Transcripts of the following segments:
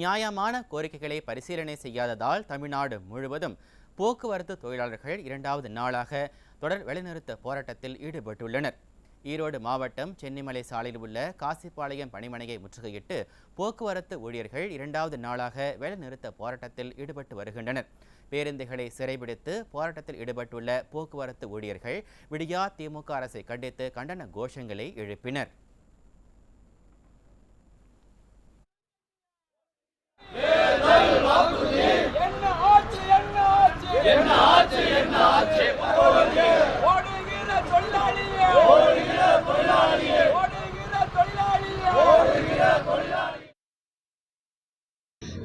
நியாயமான கோரிக்கைகளை பரிசீலனை செய்யாததால் தமிழ்நாடு முழுவதும் போக்குவரத்து தொழிலாளர்கள் இரண்டாவது நாளாக தொடர் வேலைநிறுத்த போராட்டத்தில் ஈடுபட்டுள்ளனர். ஈரோடு மாவட்டம் சென்னிமலை சாலையில் உள்ள காசிப்பாளையம் பணிமனையை முற்றுகையிட்டு போக்குவரத்து ஊழியர்கள் இரண்டாவது நாளாக வேலைநிறுத்த போராட்டத்தில் ஈடுபட்டு வருகின்றனர். பேருந்துகளை சிறைபிடித்து போராட்டத்தில் ஈடுபட்டுள்ள போக்குவரத்து ஊழியர்கள் விடியா திமுக அரசை கண்டித்து கண்டன கோஷங்களை எழுப்பினர்.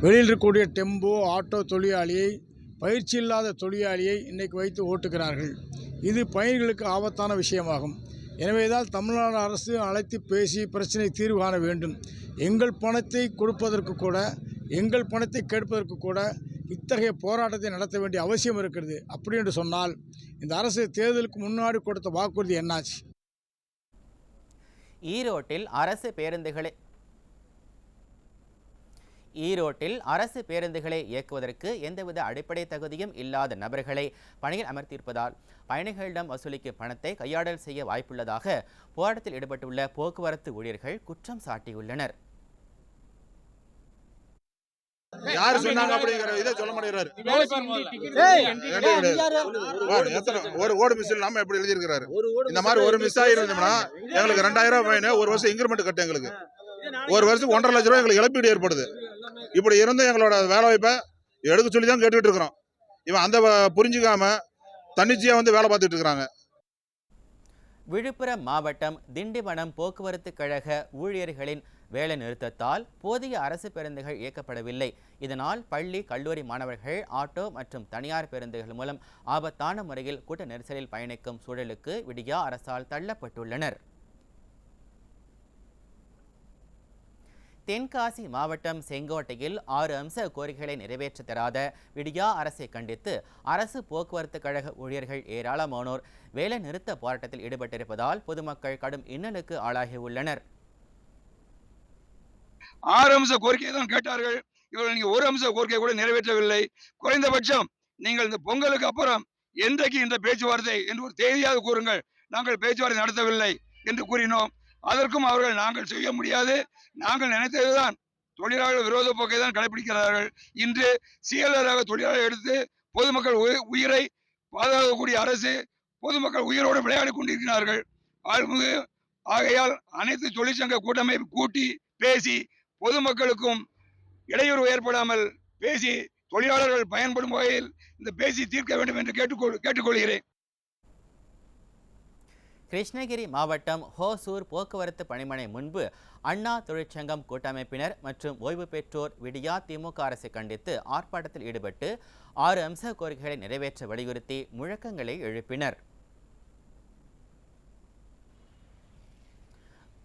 வெளியில் இருக்கக்கூடிய டெம்போ ஆட்டோ தொழிலாளியை பயிற்சி இல்லாத தொழிலாளியை இன்றைக்கு வைத்து ஓட்டுகிறார்கள். இது பயணிகளுக்கு ஆபத்தான விஷயமாகும். எனவேதான் தமிழ்நாடு அரசு அழைத்து பேசி பிரச்சனை தீர்வு காண வேண்டும். எங்கள் பணத்தை கொடுப்பதற்கு கூட எங்கள் பணத்தை கேட்பதற்கு கூட இத்தகைய போராட்டத்தை நடத்த வேண்டிய அவசியம் இருக்கிறது. அப்படி என்று சொன்னால் இந்த அரசு தேர்தலுக்கு முன்னாடி கொடுத்த வாக்குறுதி என்னாச்சு? ஈரோட்டில் அரசு பேருந்துகளை ஈரோட்டில் அரசு பேருந்துகளை இயக்குவதற்கு எந்தவித அடிப்படை தகுதியும் இல்லாத நபர்களை பணியில் அமர்த்தியிருப்பதால் பயணிகளிடம் வசூலிக்கும் பணத்தை கையாடல் செய்ய வாய்ப்புள்ளதாக போராட்டத்தில் ஈடுபட்டுள்ள போக்குவரத்து ஊழியர்கள் குற்றம் சாட்டியுள்ளனர். யாரு சொன்னாங்க அப்படிங்கிற இதை சொல்ல மாட்டேங்கிறாரு. ஒரு ஓடு மிஸ் இல்லாம எப்படி எழுதியிருக்கிறாரு? இந்த மாதிரி ஒரு மிஸ் ஆயிருந்தோம்னா எங்களுக்கு ரெண்டாயிரம் ரூபாய் ஒரு வருஷம் இன்கிரிமெண்ட் கட்டு எங்களுக்கு. ஒரு வருஷம் ஒன்றரை லட்ச ரூபாய் எங்களுக்கு இழப்பீடு ஏற்படுது. இப்படி இருந்தும் எங்களோட வேலை வாய்ப்பை எடுக்க சொல்லி தான் கேட்டுக்கிட்டு இருக்கிறோம் இவன் அந்த புரிஞ்சுக்காம தன்னிச்சையாக வந்து வேலை பார்த்துட்டு இருக்கிறாங்க விழுப்புரம் மாவட்டம் திண்டிவனம் போக்குவரத்து கழக ஊழியர்களின் வேலை நிறுத்தத்தால் போதிய அரசு பேருந்துகள் இயக்கப்படவில்லை. இதனால் பள்ளி கல்லூரி மாணவர்கள் ஆட்டோ மற்றும் தனியார் பேருந்துகள் மூலம் ஆபத்தான முறையில் கூட்ட நெரிசலில் பயணிக்கும் சூழலுக்கு விடியா அரசால் தள்ளப்பட்டுள்ளனர். தென்காசி மாவட்டம் செங்கோட்டையில் ஆறு அம்ச கோரிக்கைகளை நிறைவேற்ற தராத விடியா அரசை கண்டித்து அரசு போக்குவரத்து கழக ஊழியர்கள் ஏராளமானோர் வேலை நிறுத்த போராட்டத்தில் ஈடுபட்டிருப்பதால் பொதுமக்கள் கடும் இன்னலுக்கு ஆளாகியுள்ளனர் ஆறு அம்ச கோரிக்கையை தான் கேட்டார்கள். இவர்கள் நீங்க ஒரு அம்ச கோரிக்கை கூட நிறைவேற்றவில்லை. குறைந்தபட்சம் நீங்கள் இந்த பொங்கலுக்கு அப்புறம் என்றைக்கு இந்த பேச்சுவார்த்தை என்று ஒரு தேதியாக கூறுங்கள். நாங்கள் பேச்சுவார்த்தை நடத்தவில்லை என்று கூறினோம். அதற்கும் அவர்கள் நாங்கள் செய்ய முடியாது. நாங்கள் நினைத்ததுதான். தொழிலாளர் விரோத போக்கை தான் கடைபிடிக்கிறார்கள். இன்று சிஎல்ஆராக தொழிலாளர் எடுத்து பொதுமக்கள் உயிரை பாதுகாக்கக்கூடிய அரசு பொதுமக்கள் உயிரோடு விளையாடி கொண்டிருக்கிறார்கள். ஆள்மிகு ஆகையால் அனைத்து தொழிற்சங்க கூட்டமைப்பு கூட்டி பேசி பொதுமக்களுக்கும் இடையூறு ஏற்படாமல் பேசி தொழிலாளர்கள் பயன்படும் வகையில் இந்த பேசி தீர்க்க வேண்டும் என்று கேட்டுக்கொள் கேட்டுக்கொள்கிறேன். கிருஷ்ணகிரி மாவட்டம் ஹோசூர் போக்குவரத்து பணிமனை முன்பு அண்ணா தொழிற்சங்கம் கூட்டமைப்பினர் மற்றும் ஓய்வு பெற்றோர் விடியா திமுக அரசை கண்டித்து ஆர்ப்பாட்டத்தில் ஈடுபட்டு ஆறு அம்ச கோரிக்கைகளை நிறைவேற்ற வலியுறுத்தி முழக்கங்களை எழுப்பினர்.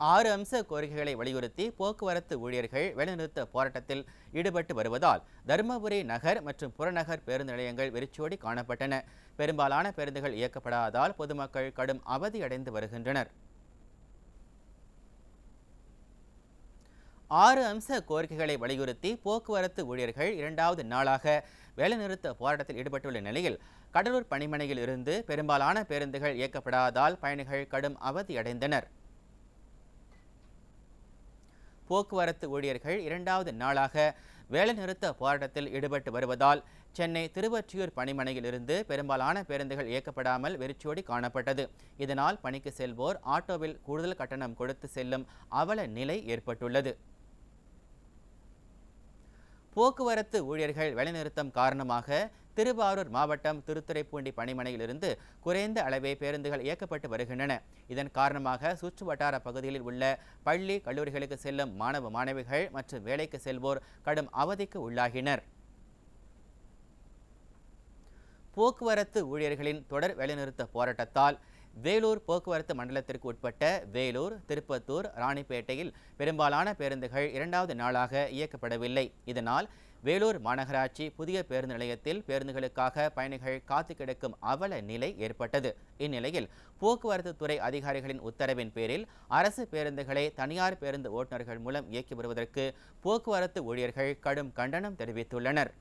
ஆறு அம்ச கோரிக்கைகளை வலியுறுத்தி போக்குவரத்து ஊழியர்கள் வேலைநிறுத்த போராட்டத்தில் ஈடுபட்டு வருவதால் தருமபுரி நகர் மற்றும் புறநகர் பேருந்து நிலையங்கள் வெறிச்சோடி காணப்பட்டன. பெரும்பாலான பேருந்துகள் இயக்கப்படாததால் பொதுமக்கள் கடும் அவதியடைந்து வருகின்றனர். ஆறு அம்ச கோரிக்கைகளை வலியுறுத்தி போக்குவரத்து ஊழியர்கள் இரண்டாவது நாளாக வேலைநிறுத்த போராட்டத்தில் ஈடுபட்டுள்ள நிலையில் கடலூர் பணிமனையில் இருந்து பெரும்பாலான பேருந்துகள் இயக்கப்படாததால் பயணிகள் கடும் அவதியடைந்தனர் போக்குவரத்து ஊழியர்கள் இரண்டாவது நாளாக வேலைநிறுத்த போராட்டத்தில் ஈடுபட்டு வருவதால் சென்னை திருவொற்றியூர் பணிமனையிலிருந்து பெரும்பாலான பேருந்துகள் இயக்கப்படாமல் வெறிச்சோடி காணப்பட்டது. இதனால் பணிக்கு செல்வோர் ஆட்டோவில் கூடுதல் கட்டணம் கொடுத்து செல்லும் அவல நிலை ஏற்பட்டுள்ளது. போக்குவரத்து ஊழியர்கள் வேலைநிறுத்தம் காரணமாக திருவாரூர் மாவட்டம் திருத்துறைப்பூண்டி பணிமனையிலிருந்து குறைந்த அளவே பேருந்துகள் இயக்கப்பட்டு வருகின்றன. இதன் காரணமாக சுற்று வட்டார பகுதிகளில் உள்ள பள்ளி கல்லூரிகளுக்கு செல்லும் மாணவ மாணவிகள் மற்றும் வேலைக்கு செல்வோர் கடும் அவதிக்கு உள்ளாகினர். போக்குவரத்து ஊழியர்களின் தொடர் வேலைநிறுத்த போராட்டத்தால் வேலூர் போக்குவரத்து மண்டலத்திற்கு உட்பட்ட வேலூர் திருப்பத்தூர் ராணிப்பேட்டையில் பெரும்பாலான பேருந்துகள் இரண்டாவது நாளாக இயக்கப்படவில்லை. இதனால் வேலூர் மாநகராட்சி புதிய பேருந்து நிலையத்தில் பேருந்துகளுக்காக பயணிகள் காத்து கிடக்கும் அவல நிலை ஏற்பட்டது. இந்நிலையில் போக்குவரத்து துறை அதிகாரிகளின் உத்தரவின் பேரில் அரசு பேருந்துகளை தனியார் பேருந்து ஓட்டுநர்கள் மூலம் இயக்கி வருவதற்கு போக்குவரத்து ஊழியர்கள் கடும் கண்டனம் தெரிவித்துள்ளனர்.